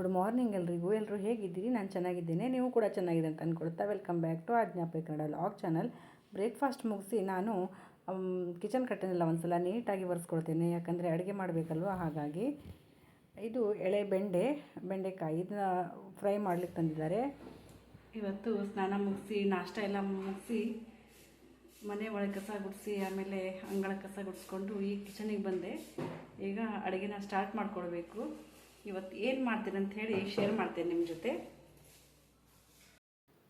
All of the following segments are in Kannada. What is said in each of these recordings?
ಗುಡ್ ಮಾರ್ನಿಂಗ್ ಎಲ್ರಿಗೂ. ಎಲ್ಲರೂ ಹೇಗಿದ್ದೀರಿ? ನಾನು ಚೆನ್ನಾಗಿದ್ದೀನಿ. ನೀವು ಕೂಡ ಚೆನ್ನಾಗಿದೆ ಅಂತ ಅಂದ್ಕೊಳ್ತಾ ವೆಲ್ಕಮ್ ಬ್ಯಾಕ್ ಟು ಆಜ್ಞಾಪೆ ಕನ್ನಡ ಲಾಗ್ ಚಾನಲ್. ಬ್ರೇಕ್ಫಾಸ್ಟ್ ಮುಗಿಸಿ ನಾನು ಕಿಚನ್ ಕಟ್ಟನ್ನೆಲ್ಲ ಒಂದು ಸಲ ನೀಟಾಗಿ ಒರೆಸ್ಕೊಳ್ತೇನೆ. ಯಾಕಂದರೆ ಅಡುಗೆ ಮಾಡಬೇಕಲ್ವ? ಹಾಗಾಗಿ ಇದು ಎಳೆ ಬೆಂಡೆ, ಬೆಂಡೆಕಾಯಿ ಇದನ್ನ ಫ್ರೈ ಮಾಡ್ಲಿಕ್ಕೆ ತಂದಿದ್ದಾರೆ. ಇವತ್ತು ಸ್ನಾನ ಮುಗಿಸಿ, ನಾಷ್ಟ ಎಲ್ಲ ಮುಗಿಸಿ, ಮನೆ ಒಳಗೆ ಕಸ ಗುಡಿಸಿ, ಆಮೇಲೆ ಅಂಗಳ ಕಸ ಗುಡಿಸ್ಕೊಂಡು ಈ ಕಿಚನಿಗೆ ಬಂದೆ. ಈಗ ಅಡುಗೆನ ಸ್ಟಾರ್ಟ್ ಮಾಡ್ಕೊಳ್ಬೇಕು. ಇವತ್ತು ಏನು ಮಾಡ್ತೀನಿ ಅಂತ ಹೇಳಿ ಶೇರ್ ಮಾಡ್ತೇನೆ ನಿಮ್ಮ ಜೊತೆ.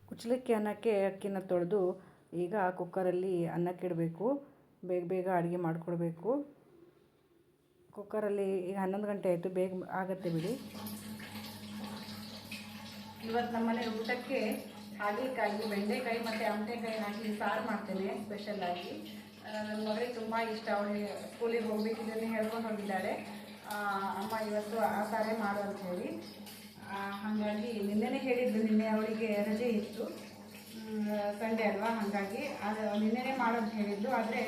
ಕುಚ್ಚಲಕ್ಕಿ ಅನ್ನಕ್ಕೆ ಅಕ್ಕಿನ ತೊಳೆದು ಈಗ ಕುಕ್ಕರಲ್ಲಿ ಅನ್ನಕ್ಕೆ ಇಡಬೇಕು. ಬೇಗ ಬೇಗ ಅಡುಗೆ ಮಾಡಿಕೊಡ್ಬೇಕು. ಕುಕ್ಕರಲ್ಲಿ ಈಗ ಹನ್ನೊಂದು ಗಂಟೆ ಆಯಿತು ಬೇಗ ಆಗತ್ತೆ ಬಿಡಿ. ಇವತ್ತು ನಮ್ಮನೆ ಊಟಕ್ಕೆ ಹಾಗಲಕಾಯಿ ಬೆಂಡೆಕಾಯಿ ಮತ್ತು ಅಂಟೆಕಾಯಿ ಹಾಕಿ ಸಾರು ಮಾಡ್ತೇನೆ ಸ್ಪೆಷಲ್ಲಾಗಿ ನನ್ನ ಮಗಳಿಗೆ ತುಂಬ ಇಷ್ಟ ಅವಳಿಗೆ ಸ್ಕೂಲಿಗೆ ಹೋಗ್ಬೇಕು ಇದನ್ನೇ ಹೇಳ್ಕೊಂಡು ಹೋಗಿದ್ದಾಳೆ. ಅಮ್ಮ ಇವತ್ತು ಆ ಥರ ಮಾಡು ಅಂತ ಹೇಳಿ. ಹಾಗಾಗಿ ನಿನ್ನೆ ಹೇಳಿದ್ದು ನಿನ್ನೆ ಅವಳಿಗೆ ರಜೆ ಇತ್ತು. ಸಂಡೆ ಅಲ್ವಾ, ಹಾಗಾಗಿ ಅದು, ನಿನ್ನೆನೇ ಮಾಡು ಅಂತ ಹೇಳಿದ್ದು ಆದರೆ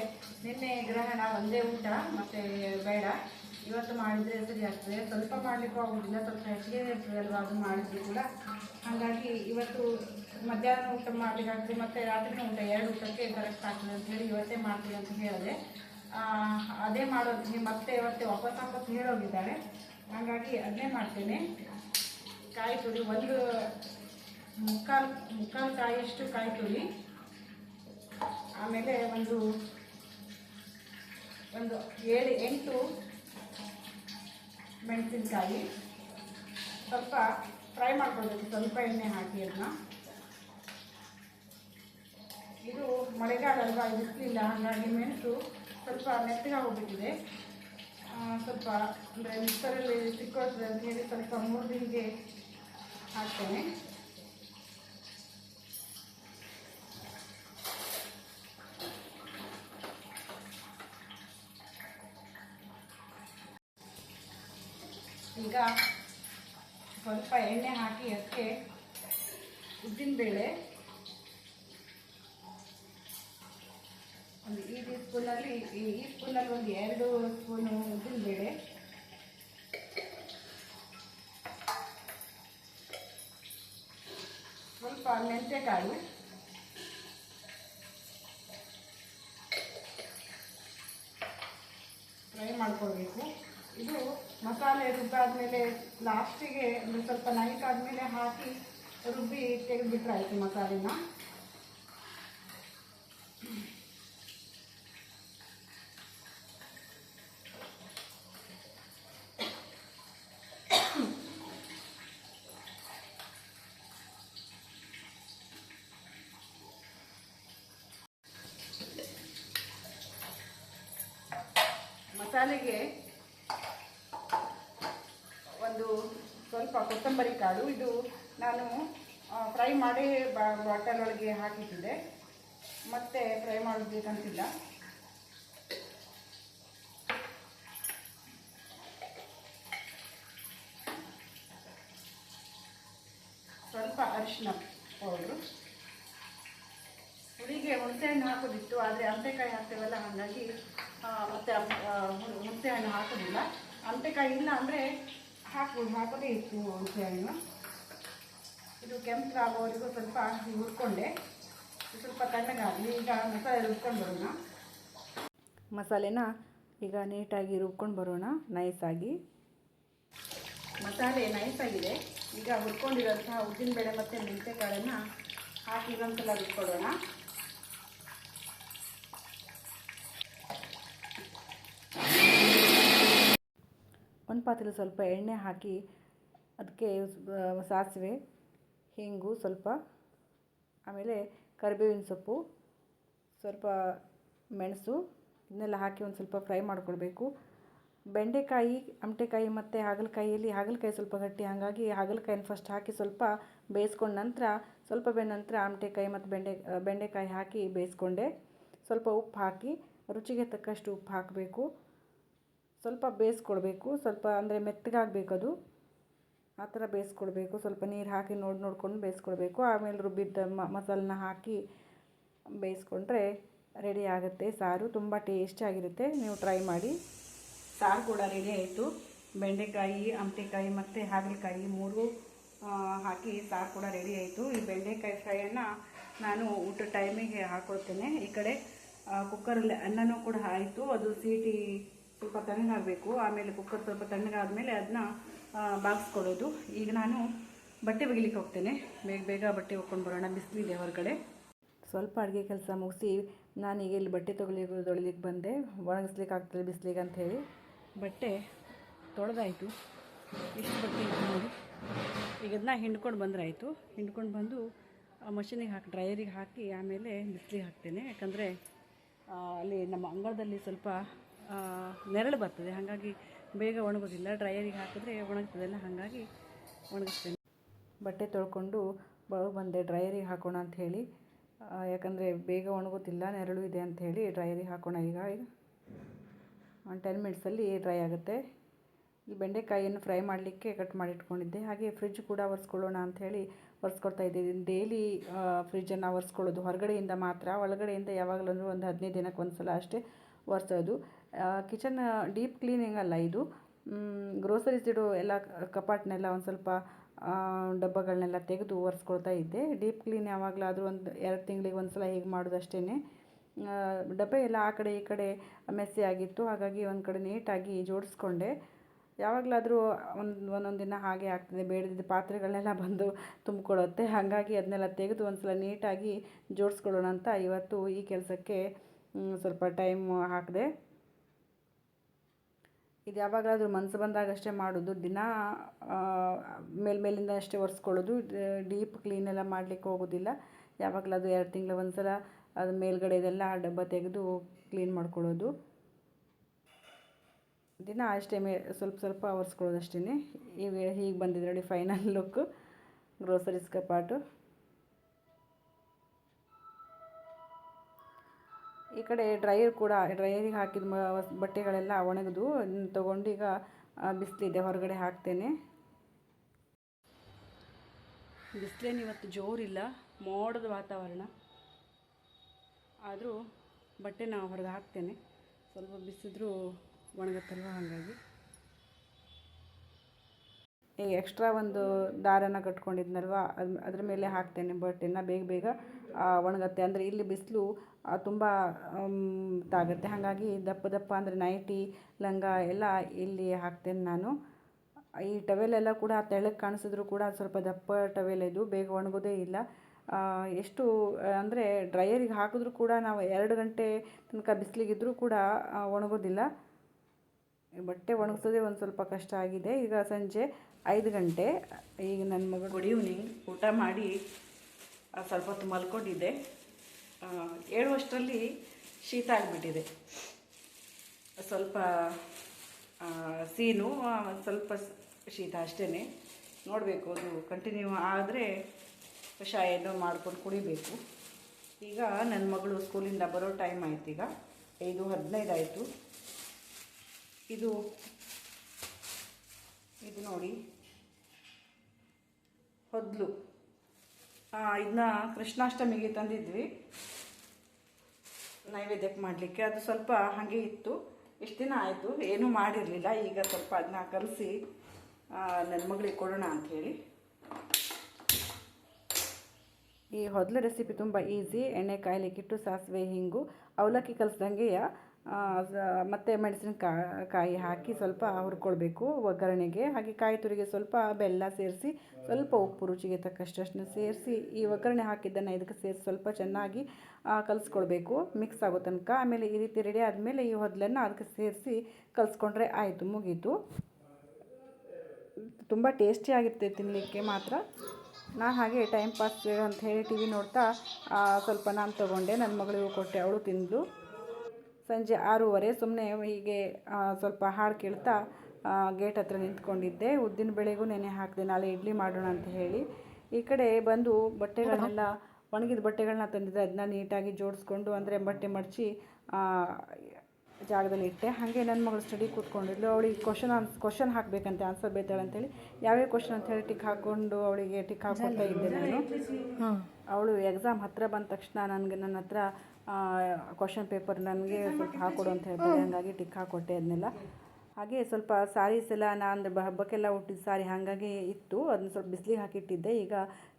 ನಿನ್ನೆ ಗ್ರಹಣ ಒಂದೇ ಊಟ, ಮತ್ತು ಬೇಡ. ಇವತ್ತು ಮಾಡಿದರೆ ಸರಿ ಆಗ್ತದೆ. ಸ್ವಲ್ಪ ಮಾಡಲಿಕ್ಕೂ ಆಗೋದಿಲ್ಲ, ಸ್ವಲ್ಪ ಹೆಚ್ಚಿಗೆ ಇರ್ತದೆ ಅಲ್ವಾ, ಅದು ಮಾಡಿದ್ರು ಕೂಡ. ಹಾಗಾಗಿ ಇವತ್ತು ಮಧ್ಯಾಹ್ನ ಊಟ ಮಾಡಲಿಕ್ಕಾಗ್ತದೆ ಮತ್ತು ರಾತ್ರಿ ಊಟ, ಎರಡು ಊಟಕ್ಕೆ ಕರೆಕ್ಟ್ ಆಗ್ತದೆ ಅಂತ ಹೇಳಿ ಇವತ್ತೇ ಮಾಡ್ತೀವಿ ಅಂತ ಹೇಳಿದೆ. ಅದೇ ಮಾಡೋದು. ಮತ್ತೆ ಇವತ್ತೆ ವಾಪಸ್ ವಾಪಸ್ ಹೇಳೋಗಿದ್ದಾಳೆ ಹಾಗಾಗಿ ಅದನ್ನೇ ಮಾಡ್ತೇನೆ. ಕಾಯಿ ತುರಿ, ಒಂದು ಮುಕ್ಕಾಲು ಮುಕ್ಕಾಲು ಕಾಯಿಯಷ್ಟು ಕಾಯಿ ತುರಿ. ಆಮೇಲೆ ಒಂದು ಒಂದು ಏಳು, ಎಂಟು ಮೆಣಸಿನಕಾಯಿ. ಸ್ವಲ್ಪ ಫ್ರೈ ಮಾಡ್ಕೊಳ್ಬೇಕು. ಸ್ವಲ್ಪ ಎಣ್ಣೆ ಹಾಕಿ ಅದನ್ನ. ಇದು ಮಳೆಗಾಲ ಅಲ್ವಾ? ಬಿಸಿಲಿಲ್ಲ ಹಾಗಾಗಿ ಮೆಣಸು ಸ್ವಲ್ಪ ಮೆತ್ತಗೆ ಹೋಗ್ಬಿಟ್ಟಿದೆ ಆ, ಸ್ವಲ್ಪ ಅಂದರೆ ಮಿಕ್ಸರಲ್ಲಿ ಸಿಕ್ಕೋಳ್ತದೆ ಅಂತ ಹೇಳಿ ಸ್ವಲ್ಪ ಮೂರು ದಿನಕ್ಕೆ ಹಾಕ್ತೇನೆ. ಈಗ ಸ್ವಲ್ಪ ಎಣ್ಣೆ ಹಾಕಿ ಅದಕ್ಕೆ ಉದ್ದಿನಬೇಳೆ ಒಂದು ಈ ಟೀ ಸ್ಪೂನಲ್ಲಿ ಈ ಸ್ಪೂನಲ್ಲಿ ಒಂದು ಎರಡು ಸ್ಪೂನು ಉದ್ದಿನಬೇಳೆ. ಸ್ವಲ್ಪ ಮೆಂತ್ಯಕಾಯಿ ಫ್ರೈ ಮಾಡ್ಕೊಳ್ಬೇಕು ಇದು ಮಸಾಲೆ ರುಬ್ಬಾದ್ಮೇಲೆ ಲಾಸ್ಟಿಗೆ ಒಂದು ಸ್ವಲ್ಪ ನೈಟ್ ಆದಮೇಲೆ ಹಾಕಿ ರುಬ್ಬಿ ತೆಗೆದುಬಿಟ್ರೆ ಆಯಿತು ಮಸಾಲೆನ. ಮಸಾಲೆಗೆ ಒಂದು ಸ್ವಲ್ಪ ಕೊತ್ತಂಬರಿ ಕಾಳು. ಇದು ನಾನು ಫ್ರೈ ಮಾಡಿ ಬಾಟಲ್ ಒಳಗೆ ಮತ್ತೆ ಫ್ರೈ ಮಾಡಬೇಕಂತಿಲ್ಲ. ಸ್ವಲ್ಪ ಅರಿಶಿನ ಪೌಡ್ರು. ಹುಳಿಗೆ ಹುಣಸೆಹಣ್ಣು ಹಾಕೋದಿತ್ತು, ಆದರೆ ಅಂತೆಕಾಯಿ ಹಾಕ್ತೇವಲ್ಲ, ಹಾಗಾಗಿ ಮತ್ತೆ ಅಮ್- ಹಣ್ಣು ಹಾಕೋದಿಲ್ಲ. ಅಂತೆಕಾಯಿ ಇಲ್ಲ ಅಂದರೆ ಹಾಕ್ಬೋದು ಹಾಕೋದೇ ಇತ್ತು ಹುಣಸೆ ಹಣ್ಣು ಇದು ಕೆಂಪು ಆಗೋವರೆಗೂ ಸ್ವಲ್ಪ ಹುರ್ಕೊಂಡೆ. ಸ್ವಲ್ಪ ತಣ್ಣಗಾಗಲಿ, ಈಗ ಮಸಾಲೆ ರುಬ್ಕೊಂಡು ಬರೋಣ. ಮಸಾಲೆನ ಈಗ ನೀಟಾಗಿ ರುಬ್ಕೊಂಡು ಬರೋಣ, ನೈಸಾಗಿ. ಮಸಾಲೆ ನೈಸಾಗಿದೆ. ಈಗ ಹುರ್ಕೊಂಡಿರೋಂತಹ ಉದ್ದಿನಬೇಳೆ ಮತ್ತು ಮೆಂತೆಕಾಳನ್ನು ಹಾಕಿ ಇನ್ನೊಂದ್ಸಲ ರುಬ್ಕೊಳ್ಳೋಣ. ಒಂದು ಪಾತ್ರೆಲಿ ಸ್ವಲ್ಪ ಎಣ್ಣೆ ಹಾಕಿ ಅದಕ್ಕೆ ಸಾಸಿವೆ, ಹಿಂಗು ಸ್ವಲ್ಪ, ಆಮೇಲೆ ಕರಿಬೇವಿನ ಸೊಪ್ಪು, ಸ್ವಲ್ಪ ಮೆಣಸು, ಇದನ್ನೆಲ್ಲ ಹಾಕಿ ಒಂದು ಸ್ವಲ್ಪ ಫ್ರೈ ಮಾಡ್ಕೊಳ್ಬೇಕು. ಬೆಂಡೆಕಾಯಿ, ಅಮಟೆಕಾಯಿ ಮತ್ತು ಹಾಗಲಕಾಯಿಯಲ್ಲಿ ಹಾಗಲಕಾಯಿ ಸ್ವಲ್ಪ ಗಟ್ಟಿ, ಹಾಗಾಗಿ ಹಾಗಲಕಾಯಿನ ಫಸ್ಟ್ ಹಾಕಿ ಸ್ವಲ್ಪ ಬೇಯಿಸ್ಕೊಂಡ ನಂತರ ಸ್ವಲ್ಪ ಬೆಂದ ನಂತರ ಅಮಟೆಕಾಯಿ ಮತ್ತು ಬೆಂಡೆ ಬೆಂಡೆಕಾಯಿ ಹಾಕಿ ಬೇಯಿಸ್ಕೊಂಡೆ. ಸ್ವಲ್ಪ ಉಪ್ಪು ಹಾಕಿ, ರುಚಿಗೆ ತಕ್ಕಷ್ಟು ಉಪ್ಪು ಹಾಕಬೇಕು. ಸ್ವಲ್ಪ ಬೇಯಿಸ್ಕೊಡ್ಬೇಕು, ಸ್ವಲ್ಪ ಅಂದರೆ ಮೆತ್ತಗಾಗಬೇಕು ಅದು ಆ ಥರ ಬೇಯಿಸ್ಕೊಡ್ಬೇಕು, ಸ್ವಲ್ಪ ನೀರು ಹಾಕಿ ನೋಡಿ ನೋಡ್ಕೊಂಡು ಬೇಯಿಸ್ಕೊಡ್ಬೇಕು. ಆಮೇಲೆ ರುಬ್ಬಿದ್ದ ಮಸಾಲನ್ನ ಹಾಕಿ ಬೇಯಿಸ್ಕೊಂಡ್ರೆ ರೆಡಿ ಆಗುತ್ತೆ. ಸಾರು ತುಂಬ ಟೇಸ್ಟಿಯಾಗಿರುತ್ತೆ ನೀವು ಟ್ರೈ ಮಾಡಿ. ಸಾರು ಕೂಡ ರೆಡಿ ಆಯಿತು. ಬೆಂಡೆಕಾಯಿ ಆಮಟೆಕಾಯಿ ಮತ್ತು ಹಾಗಲಕಾಯಿ ಮೂರು ಹಾಕಿ ಸಾರು ಕೂಡ ರೆಡಿ ಆಯಿತು. ಈ ಬೆಂಡೆಕಾಯಿ ಫ್ರೈಯನ್ನು ನಾನು ಊಟ ಟೈಮಿಗೆ ಹಾಕೊಳ್ತೇನೆ. ಈ ಕಡೆ ಕುಕ್ಕರಲ್ಲಿ ಅನ್ನನೂ ಕೂಡ ಆಯಿತು. ಅದು ಸೀಟಿ ಸ್ವಲ್ಪ ತಣ್ಣಗಾಗಬೇಕು ಆಮೇಲೆ ಕುಕ್ಕರ್ ಸ್ವಲ್ಪ ತಣ್ಣಗಾದಮೇಲೆ ಅದನ್ನ ಬಾಗಿಸ್ಕೊಳ್ಳೋದು. ಈಗ ನಾನು ಬಟ್ಟೆ ಒಗಿಲಿಕ್ಕೆ ಹೋಗ್ತೇನೆ. ಬೇಗ ಬೇಗ ಬಟ್ಟೆ ಒಗ್ಕೊಂಡು ಬರೋಣ. ಬಿಸಿಲಿದೆ ಹೊರಗಡೆ. ಸ್ವಲ್ಪ ಅಡುಗೆ ಕೆಲಸ ಮುಗಿಸಿ ನಾನೀಗ ಇಲ್ಲಿ ಬಟ್ಟೆ ತೊಗೊಲಿ ತೊಳಿಲಿಕ್ಕೆ ಬಂದೆ. ಒಣಗಿಸ್ಲಿಕ್ಕೆ ಆಗ್ತದೆ ಬಿಸಿಲಿಗೆ ಅಂಥೇಳಿ ಬಟ್ಟೆ ತೊಳೆದಾಯಿತು. ಇಷ್ಟು ಬಟ್ಟೆ ನೋಡಿ. ಈಗ ಅದನ್ನ ಹಿಂಡ್ಕೊಂಡು ಬಂದ್ರಾಯಿತು. ಹಿಂಡ್ಕೊಂಡು ಬಂದು ಮಷಿನಿಗೆ ಹಾಕಿ ಡ್ರೈಯರಿಗೆ ಹಾಕಿ ಆಮೇಲೆ ಬಿಸಿಲಿಗೆ ಹಾಕ್ತೇನೆ. ಯಾಕಂದರೆ ಅಲ್ಲಿ ನಮ್ಮ ಅಂಗಳದಲ್ಲಿ ಸ್ವಲ್ಪ ಆ, ನೆರಳು ಬರ್ತದೆ. ಹಾಗಾಗಿ ಬೇಗ ಒಣಗೋದಿಲ್ಲ. ಡ್ರೈಯರಿಗೆ ಹಾಕಿದ್ರೆ ಒಣಗ್ತದಲ್ಲ ಹಾಗಾಗಿ ಒಣಗಿಸ್ತೇನೆ. ಬಟ್ಟೆ ತೊಳ್ಕೊಂಡು ಬಂದೆ. ಡ್ರೈಯರಿಗೆ ಹಾಕೋಣ ಅಂತ ಹೇಳಿ. ಯಾಕಂದರೆ ಬೇಗ ಒಣಗೋತಿಲ್ಲ ನೆರಳು ಇದೆ ಅಂತ ಹೇಳಿ ಡ್ರೈಯರಿಗೆ ಹಾಕೋಣ ಈಗ. ಈಗ ಒಂದು ಟೆನ್ ಮಿನಿಟ್ಸಲ್ಲಿ ಡ್ರೈ ಆಗುತ್ತೆ. ಈ ಬೆಂಡೆಕಾಯಿಯನ್ನು ಫ್ರೈ ಮಾಡಲಿಕ್ಕೆ ಕಟ್ ಮಾಡಿ ಇಟ್ಕೊಂಡಿದ್ದೆ ಹಾಗೆ ಫ್ರಿಜ್ ಕೂಡ ಒರೆಸ್ಕೊಳ್ಳೋಣ ಅಂಥೇಳಿ ಒರೆಸ್ಕೊಳ್ತಾ ಇದ್ದೀನಿ. ಡೈಲಿ ಫ್ರಿಜ್ಜನ್ನು ಒರೆಸ್ಕೊಳ್ಳೋದು. ಹೊರಗಡೆಯಿಂದ ಮಾತ್ರ, ಒಳಗಡೆಯಿಂದ ಯಾವಾಗಲೂ ಒಂದು ಹದಿನೈದು ದಿನಕ್ಕೆ ಒಂದು ಸಲ ಅಷ್ಟೇ ಒರೆಸೋದು. ಕಿಚನ್ ಡೀಪ್ ಕ್ಲೀನಿಂಗ್ ಅಲ್ಲ ಇದು. ಗ್ರೋಸರೀಸ್ ಇಡೋ ಎಲ್ಲ ಕಪಾಟ್ನೆಲ್ಲ ಒಂದು ಸ್ವಲ್ಪ ಡಬ್ಬಗಳನ್ನೆಲ್ಲ ತೆಗೆದು ಒರೆಸ್ಕೊಳ್ತಾ ಇದ್ದೆ. ಡೀಪ್ ಕ್ಲೀನ್ ಯಾವಾಗಲಾದರೂ ಒಂದು ಎರಡು ತಿಂಗಳಿಗೆ ಒಂದು ಸಲ ಹೀಗೆ ಮಾಡೋದಷ್ಟೇ ಡಬ್ಬೆ ಎಲ್ಲ ಆ ಕಡೆ ಈ ಕಡೆ ಮೆಸ್ಸಿ ಆಗಿತ್ತು. ಹಾಗಾಗಿ ಒಂದು ಕಡೆ ನೀಟಾಗಿ ಜೋಡಿಸ್ಕೊಂಡೆ. ಯಾವಾಗಲಾದರೂ ಒಂದು, ಒಂದೊಂದು ದಿನ ಹಾಗೆ ಆಗ್ತದೆ. ಬೇಡದಿದ್ದ ಪಾತ್ರೆಗಳನ್ನೆಲ್ಲ ಬಂದು ತುಂಬಿಕೊಳ್ಳುತ್ತೆ ಹಾಗಾಗಿ ಅದನ್ನೆಲ್ಲ ತೆಗೆದು ಒಂದು ಸಲ ನೀಟಾಗಿ ಜೋಡಿಸ್ಕೊಳ್ಳೋಣ ಅಂತ ಇವತ್ತು ಈ ಕೆಲಸಕ್ಕೆ ಸ್ವಲ್ಪ ಟೈಮ್ ಹಾಕಿದೆ. ಇದು ಯಾವಾಗಲಾದರೂ ಮನಸ್ಸು ಬಂದಾಗಷ್ಟೇ ಮಾಡೋದು. ದಿನ ಮೇಲ್ಮೇಲಿಂದ ಅಷ್ಟೇ ಒರೆಸ್ಕೊಳ್ಳೋದು. ಡೀಪ್ ಕ್ಲೀನ್ ಎಲ್ಲ ಮಾಡಲಿಕ್ಕೆ ಹೋಗೋದಿಲ್ಲ. ಯಾವಾಗಲಾದರೂ ಎರಡು ತಿಂಗಳು ಒಂದು ಸಲ ಅದು ಮೇಲ್ಗಡೆದೆಲ್ಲ ಡಬ್ಬ ತೆಗೆದು ಕ್ಲೀನ್ ಮಾಡ್ಕೊಳ್ಳೋದು. ದಿನ ಅಷ್ಟೇ ಮೇ, ಸ್ವಲ್ಪ ಸ್ವಲ್ಪ ಒರೆಸ್ಕೊಳ್ಳೋದು ಅಷ್ಟೇ ಈಗ ಹೀಗೆ ಬಂದಿದೆ ನೋಡಿ, ಫೈನಲ್ ಲುಕ್. ಗ್ರೋಸರೀಸ್ ಕಪಾಟು ಈ ಕಡೆ ಡ್ರೈಯರ್ ಕೂಡ ಡ್ರೈಯರಿಗೆ ಹಾಕಿದ ಮ- ಬಟ್ಟೆಗಳೆಲ್ಲ ಒಣಗಿದು ತೊಗೊಂಡು ಈಗ ಬಿಸಿಲಿದೆ ಹೊರಗಡೆ ಹಾಕ್ತೇನೆ. ಬಿಸಿಲೇನು ಇವತ್ತು ಜೋರಿಲ್ಲ ಮೋಡದ ವಾತಾವರಣ. ಆದರೂ ಬಟ್ಟೆ ನಾವು ಹೊರಗೆ ಹಾಕ್ತೇನೆ. ಸ್ವಲ್ಪ ಬಿಸಿದ್ರೂ ಒಣಗತ್ತಲ್ವ ಹಾಗಾಗಿ. ಈ ಎಕ್ಸ್ಟ್ರಾ ಒಂದು ದಾರನ ಕಟ್ಕೊಂಡಿದ್ನಲ್ವ ಅದು ಅದ್ರ ಮೇಲೆ ಹಾಕ್ತೇನೆ ಬಟ್ಟೆನ ಬೇಗ ಬೇಗ ಒಣಗತ್ತೆ. ಅಂದರೆ ಇಲ್ಲಿ ಬಿಸಿಲು ತುಂಬ ಇದಾಗುತ್ತೆ ಹಾಗಾಗಿ ದಪ್ಪ ದಪ್ಪ ಅಂದರೆ ನೈಟಿ, ಲಂಗ ಎಲ್ಲ ಇಲ್ಲಿ ಹಾಕ್ತೇನೆ ನಾನು. ಈ ಟವೆಲೆಲ್ಲ ಕೂಡ ತೆಳ್ಳಗೆ ಕಾಣಿಸಿದ್ರು ಕೂಡ ಸ್ವಲ್ಪ ದಪ್ಪ ಟವೆಲ್ ಇದು, ಬೇಗ ಒಣಗೋದೇ ಇಲ್ಲ. ಎಷ್ಟು, ಅಂದರೆ ಡ್ರೈಯರಿಗೆ ಹಾಕಿದ್ರೂ ಕೂಡ ನಾವು ಎರಡು ಗಂಟೆ ತನಕ ಬಿಸಿಲಿಗಿದ್ರೂ ಕೂಡ ಒಣಗೋದಿಲ್ಲ. ಬಟ್ಟೆ ಒಣಗಿಸೋದೇ ಒಂದು ಸ್ವಲ್ಪ ಕಷ್ಟ ಆಗಿದೆ. ಈಗ ಸಂಜೆ ಐದು ಗಂಟೆ. ಈಗ ನನ್ನ ಮಗಳು ಗುಡ್ ಈವ್ನಿಂಗ್ ಊಟ ಮಾಡಿ ಸ್ವಲ್ಪ ಹೊತ್ತು ಮಲ್ಕೊಂಡಿದ್ದೆ. ಏಳುವಷ್ಟರಲ್ಲಿ ಶೀತ ಆಗಿಬಿಟ್ಟಿದೆ. ಸ್ವಲ್ಪ ಸೀನು ಸ್ವಲ್ಪ ಶೀತ ಅಷ್ಟೇ ನೋಡಬೇಕು, ಅದು ಕಂಟಿನ್ಯೂ ಆದರೆ ಕಷಾಯ ಏನೋ ಮಾಡ್ಕೊಂಡು ಕುಡಿಬೇಕು. ಈಗ ನನ್ನ ಮಗಳು ಸ್ಕೂಲಿಂದ ಬರೋ ಟೈಮ್ ಆಯ್ತು ಈಗ. ಐದು, ಹದಿನೈದು ಆಯಿತು. ಇದು ಇದು ನೋಡಿ. ಹೊದ್ಲು. ಇದನ್ನ ಕೃಷ್ಣಾಷ್ಟಮಿಗೆ ತಂದಿದ್ವಿ. ನೈವೇದ್ಯಕ್ಕೆ ಮಾಡಲಿಕ್ಕೆ. ಅದು ಸ್ವಲ್ಪ ಹಾಗೆ ಇತ್ತು. ಇಷ್ಟು ದಿನ ಆಯಿತು. ಏನೂ ಮಾಡಿರಲಿಲ್ಲ. ಈಗ ಸ್ವಲ್ಪ ಅದನ್ನ ಕಲಸಿ ನನ್ನ ಮಗಳಿಗೆ ಕೊಡೋಣ ಅಂಥೇಳಿ ಈ ಹೊದಲ ರೆಸಿಪಿ ತುಂಬ ಈಸಿ ಎಣ್ಣೆ ಕಾಯ್ಲಿಕ್ಕಿಟ್ಟು, ಸಾಸಿವೆ, ಹಿಂಗು, ಅವಲಕ್ಕಿ ಕಲಿಸ್ದಂಗೆ ಮತ್ತು ಮೆಣಸಿನಕಾಯಿ ಕಾಯಿ ಹಾಕಿ ಸ್ವಲ್ಪ ಹುರ್ಕೊಳ್ಬೇಕು ಒಗ್ಗರಣೆಗೆ. ಹಾಗೆ ಕಾಯಿ ತುರಿಗೆ ಸ್ವಲ್ಪ ಬೆಲ್ಲ ಸೇರಿಸಿ, ಸ್ವಲ್ಪ ಉಪ್ಪು ರುಚಿಗೆ ತಕ್ಕಷ್ಟನ್ನು ಸೇರಿಸಿ, ಈ ಒಗ್ಗರಣೆ ಹಾಕಿದ್ದನ್ನು ಇದಕ್ಕೆ ಸೇರಿಸಿ ಸ್ವಲ್ಪ ಚೆನ್ನಾಗಿ ಕಲಿಸ್ಕೊಳ್ಬೇಕು. ಮಿಕ್ಸ್ ಆಗೋ ತನಕ. ಆಮೇಲೆ ಈ ರೀತಿ ರೆಡಿ ಆದಮೇಲೆ ಈ ಹೊದಲನ್ನು ಅದಕ್ಕೆ ಸೇರಿಸಿ ಕಲಿಸ್ಕೊಂಡ್ರೆ ಆಯಿತು, ಮುಗೀತು. ತುಂಬ ಟೇಸ್ಟಿಯಾಗಿರುತ್ತೆ ತಿನ್ನಲಿಕ್ಕೆ ಮಾತ್ರ. ನಾನು ಹಾಗೆ ಟೈಮ್ ಪಾಸ್ ಅಂತ ಹೇಳಿ ಟಿ ವಿ ನೋಡ್ತಾ ಸ್ವಲ್ಪ ನಾನು ತೊಗೊಂಡೆ. ನನ್ನ ಮಗಳಿಗೂ ಕೊಟ್ಟೆ, ಅವಳು ತಿಂದಳು. ಸಂಜೆ ಆರೂವರೆ ಸುಮ್ಮನೆ ಹೀಗೆ ಸ್ವಲ್ಪ ಹಾಡು ಕೇಳ್ತಾ ಗೇಟ್ ಹತ್ರ ನಿಂತ್ಕೊಂಡಿದ್ದೆ. ಉದ್ದಿನ ಬೆಳೆಗೂ ನೆನೆ ಹಾಕಿದೆ ನಾಳೆ ಇಡ್ಲಿ ಮಾಡೋಣ ಅಂತ ಹೇಳಿ. ಈ ಕಡೆ ಬಂದು ಬಟ್ಟೆಗಳನ್ನೆಲ್ಲ ಒಣಗಿದ ಬಟ್ಟೆಗಳನ್ನ ತಂದಿದ್ದೆ. ಅದನ್ನ ನೀಟಾಗಿ ಜೋಡಿಸ್ಕೊಂಡು ಅಂದರೆ ಬಟ್ಟೆ ಮಡಚಿ ಜಾಗದಲ್ಲಿ ಇಟ್ಟೆ. ಹಾಗೆ ನನ್ನ ಮಗಳು ಸ್ಟಡಿ ಕೂತ್ಕೊಂಡಿದ್ಲು. ಅವಳಿಗೆ ಕ್ವಶನ್ ಆನ್ಸ್ ಕ್ವಶನ್ ಹಾಕಬೇಕಂತೆ ಆನ್ಸರ್ ಬೇತಾಳೆ ಅಂತೇಳಿ ಯಾವ್ಯಾವ ಕ್ವಶನ್ ಅಂತ ಹೇಳಿ ಟಿಕ್ ಹಾಕ್ಕೊಂಡು ಅವಳಿಗೆ ಟಿಕ್ ಹಾಕ್ಕೊಳ್ತಾ ಇದ್ದೆ ನಾನು. ಅವಳು ಎಕ್ಸಾಮ್ ಹತ್ತಿರ ಬಂದ ತಕ್ಷಣ ನನಗೆ ನನ್ನ ಹತ್ರ ಕ್ವಶನ್ ಪೇಪರ್ ನನಗೆ ಸ್ವಲ್ಪ ಹಾಕೊಡು ಅಂತ ಹೇಳ್ತಾರೆ. ಹಾಗಾಗಿ ಟಿಕ್ ಹಾಕೊಟ್ಟೆ ಅದನ್ನೆಲ್ಲ ಹಾಗೆ ಸ್ವಲ್ಪ ಸಾರೀಸ್ ಎಲ್ಲ ನಾನು ಹಬ್ಬಕ್ಕೆಲ್ಲ ಹುಟ್ಟಿದ ಸಾರಿ ಹಾಗಾಗಿ ಇತ್ತು. ಅದನ್ನ ಸ್ವಲ್ಪ ಬಿಸಿಲಿಗೆ ಹಾಕಿಟ್ಟಿದ್ದೆ. ಈಗ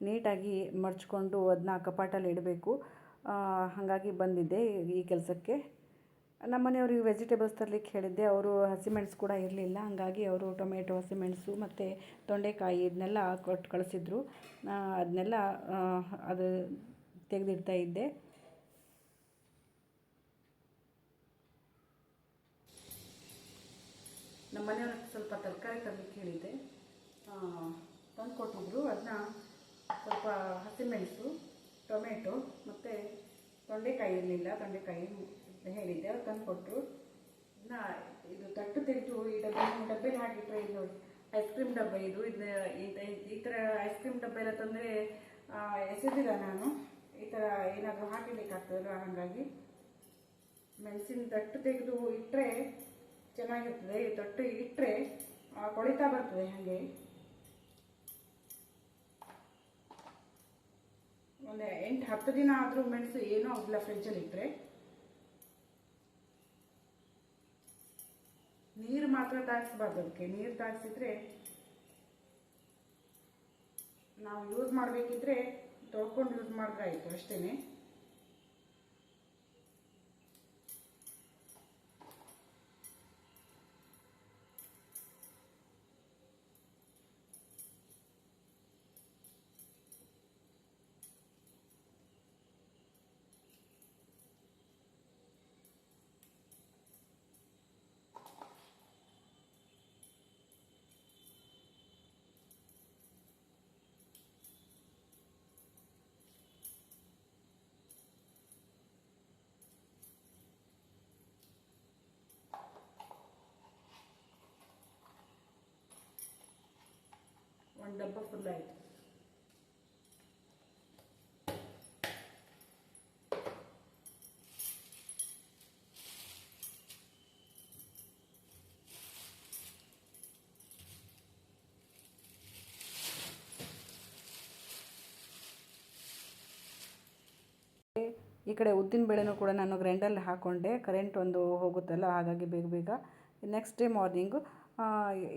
ನೀಟಾಗಿ ಮರ್ಚ್ಕೊಂಡು ಅದನ್ನ ಕಪಾಟಲ್ಲಿ ಇಡಬೇಕು. ಹಾಗಾಗಿ ಬಂದಿದ್ದೆ ಈ ಕೆಲಸಕ್ಕೆ. ನಮ್ಮ ಮನೆಯವ್ರಿಗೆ ವೆಜಿಟೇಬಲ್ಸ್ ತರಲಿಕ್ಕೆ ಹೇಳಿದ್ದೆ. ಅವರು ಹಸಿಮೆಣಸು ಕೂಡ ಇರಲಿಲ್ಲ. ಹಾಗಾಗಿ ಅವರು ಟೊಮೆಟೊ ಹಸಿಮೆಣಸು ಮತ್ತು ತೊಂಡೆಕಾಯಿ ಇದನ್ನೆಲ್ಲ ಕೊಟ್ಟು ಕಳಿಸಿದ್ರು. ಅದನ್ನೆಲ್ಲ ಅದು ತೆಗೆದಿಡ್ತಾ ಇದ್ದೆ. ನಮ್ಮ ಮನೆಯವ್ರ ಸ್ವಲ್ಪ ತರಕಾರಿ ತರಲಿಕ್ಕೆ ಹೇಳಿದ್ದೆ. ತಂದು ಕೊಟ್ಟಿದ್ರು. ಅದನ್ನ ಸ್ವಲ್ಪ ಹಸಿಮೆಣಸು, ಟೊಮೆಟೊ ಮತ್ತು ತೊಂಡೆಕಾಯಿ ಇರಲಿಲ್ಲ, ತೊಂಡೆಕಾಯಿ ಹೇಳಿದ್ದೆ. ಅವ್ರು ತಂದು ಕೊಟ್ಟರು ಇದನ್ನ ಇದು ತಟ್ಟು ತೆಗೆದು ಈ ಡಬ್ಬೆ ಡಬ್ಬೆಲಿ ಹಾಕಿಟ್ರೆ ಇದು ಐಸ್ ಕ್ರೀಮ್ ಡಬ್ಬ ಇದು. ಇದನ್ನ ಈ- ಥರ ಐಸ್ ಕ್ರೀಮ್ ಡಬ್ಬ ಎಲ್ಲ ತಂದರೆ ಎಸೆದಿಲ್ಲ ನಾನು. ಈ ಥರ ಏನಾದರೂ ಹಾಕಿಬೇಕಾಗ್ತದಲ್ಲ ಹಾಗಾಗಿ ಮೆಣಸಿನ ತಟ್ಟು ತೆಗೆದು ಇಟ್ಟರೆ ಚೆನ್ನಾಗಿರ್ತದೆ, ಈ ತೊಟ್ಟು ಇಟ್ಟರೆ ಕೊಳಿತಾ ಬರ್ತದೆ ಹಾಗೆ. ಒಂದು ಎಂಟು, ಹತ್ತು ದಿನ ಆದರೂ ಮೆಣಸು ಏನೂ ಆಗಿಲ್ಲ ಫ್ರಿಜ್ಜಲ್ಲಿ ಇಟ್ಟರೆ ನೀರು ಮಾತ್ರ ತಾಗಿಸ್ಬಾರ್ದು ಅದಕ್ಕೆ. ನೀರು ತಾಗಿಸಿದ್ರೆ ನಾವು ಯೂಸ್ ಮಾಡಬೇಕಿದ್ರೆ ತೊಳ್ಕೊಂಡು ಯೂಸ್ ಮಾಡಿದ್ರೆ ಆಯಿತು ಅಷ್ಟೇ ಒಂದು ಡಬ್ಬ ಫುಲ್ ಆಯಿತು. ಈ ಕಡೆ ಉದ್ದಿನ ಬೇಳೆನೂ ಕೂಡ ನಾನು ಗ್ರೈಂಡಲ್ಲಿ ಹಾಕ್ಕೊಂಡೆ ಕರೆಂಟ್ ಒಂದು ಹೋಗುತ್ತಲ್ಲ, ಹಾಗಾಗಿ ಬೇಗ ಬೇಗ. ನೆಕ್ಸ್ಟ್ ಡೇ ಮಾರ್ನಿಂಗು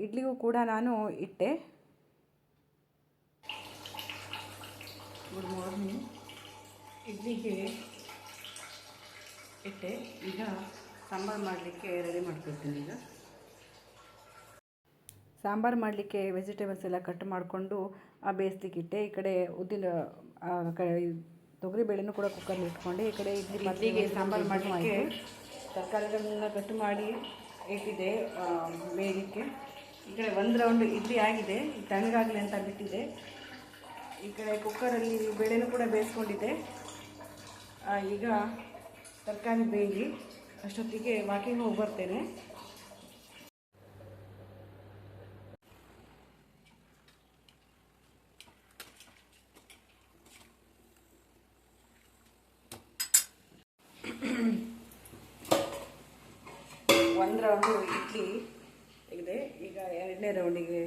ಇಡ್ಲಿಗೂ ಕೂಡ ನಾನು ಇಟ್ಟೆ. ಗುಡ್ ಮಾರ್ನಿಂಗ್ ಇಡ್ಲಿಗೆ ಇಟ್ಟೆ. ಈಗ ಸಾಂಬಾರು ಮಾಡಲಿಕ್ಕೆ ರೆಡಿ ಮಾಡ್ಕೊಳ್ತೀನಿ ಈಗ. ಸಾಂಬಾರು ಮಾಡಲಿಕ್ಕೆ ವೆಜಿಟೇಬಲ್ಸ್ ಎಲ್ಲ ಕಟ್ ಮಾಡಿಕೊಂಡು ಬೇಯಿಸ್ಲಿಕ್ಕೆ ಇಟ್ಟೆ. ಈ ಕಡೆ ಉದ್ದಿನ ಆ, ತೊಗರಿ ಬೇಳೆನೂ ಕೂಡ ಕುಕ್ಕರ್ಲಿ ಇಟ್ಕೊಂಡೆ. ಈ ಕಡೆ ಇಡ್ಲಿ ಮದ್ಲಿಗೆ ಸಾಂಬಾರು ಮಾಡಲಿಕ್ಕೆ ತರಕಾರಿಗಳನ್ನೆಲ್ಲ ಕಟ್ ಮಾಡಿ ಇಟ್ಟಿದ್ದೆ ಆ, ಬೇಯಲಿಕ್ಕೆ. ಈ ಕಡೆ ಒಂದು ರೌಂಡ್ ಇಡ್ಲಿ ಆಗಿದೆ. ತಣ್ಣಗಾಗಲಿ ಅಂತ ಬಿಟ್ಟಿದ್ದೆ ಈ ಕಡೆ ಕುಕ್ಕರಲ್ಲಿ ಬೇಳೆನೂ ಕೂಡ ಬೇಯಿಸ್ಕೊಂಡಿದ್ದೆ. ಈಗ ತರಕಾರಿ ಬೇಯಿ ಅಷ್ಟೊತ್ತಿಗೆ ವಾಕಿಂಗ್ ಹೋಗಿ ಬರ್ತೇನೆ. ಒಂದು ರೌಂಡು ಇಡ್ಲಿ ತೆಗೆದೆ ಈಗ ಎರಡನೇ ರೌಂಡಿಗೆ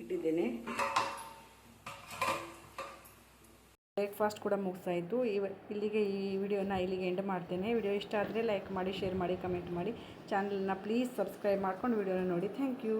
ಇಟ್ಟಿದ್ದೇನೆ. ಬ್ರೇಕ್ಫಾಸ್ಟ್ ಕೂಡ ಮುಗಿಸಾಯಿತು ಇವ ಇಲ್ಲಿಗೆ ಈ ವಿಡಿಯೋನ ಇಲ್ಲಿಗೆ ಎಂಡ್ ಮಾಡ್ತೇನೆ. ವಿಡಿಯೋ ಇಷ್ಟ ಆದರೆ ಲೈಕ್ ಮಾಡಿ ಶೇರ್ ಮಾಡಿ ಕಮೆಂಟ್ ಮಾಡಿ. ಚಾನಲ್ನ ಪ್ಲೀಸ್ ಸಬ್ಸ್ಕ್ರೈಬ್ ಮಾಡ್ಕೊಂಡು ವಿಡಿಯೋನ ನೋಡಿ. Thank you